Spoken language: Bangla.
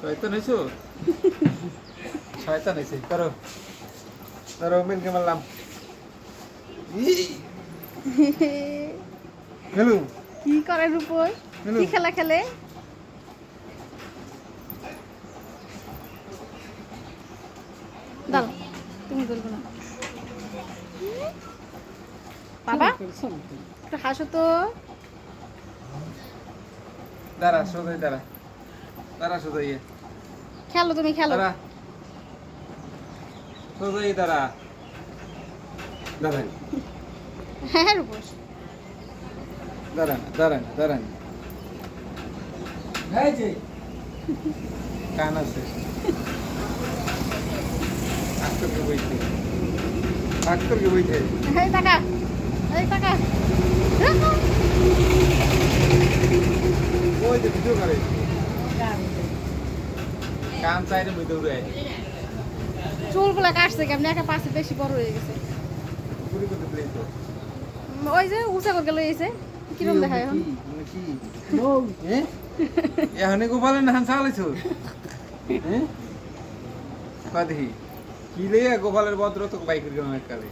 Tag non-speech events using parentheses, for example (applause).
শয়তান (laughs) শয়তান করো। ধরো মারলাম। হেলু (laughs) কি করে রূপই কি খেলা খেলে? তুমি করব না। বাবা একটু হাসো তো। দাঁড়া সোজাই দাঁড়া। দাঁড়া সোজাই। খেলো তুমি খেলো। দাঁড়া। সোজাই দাঁড়া। দাঁড়ান। হ্যাঁ রূপস। দাঁড়ান দাঁড়ান দাঁড়ান। এই যে। কান আছে। ডাক্তারকে বইতে। ডাক্তারকে বইতে। এই টাকা এই টাকা ওই যে ভিডিও করে কান চাইলে বইতে উড়ে চুলগুলো কাটছে কেমনি? একটা পাশে বেশি বড় হয়ে গেছে। ওই যে উঁচা করে লই এসে কিরম দেখায় এখন? মানে এখানে গোপালের নাহান চালাইছো দেখি? কি লে গোপালের ভদ্র তো বাইকের গেলাম এককালে?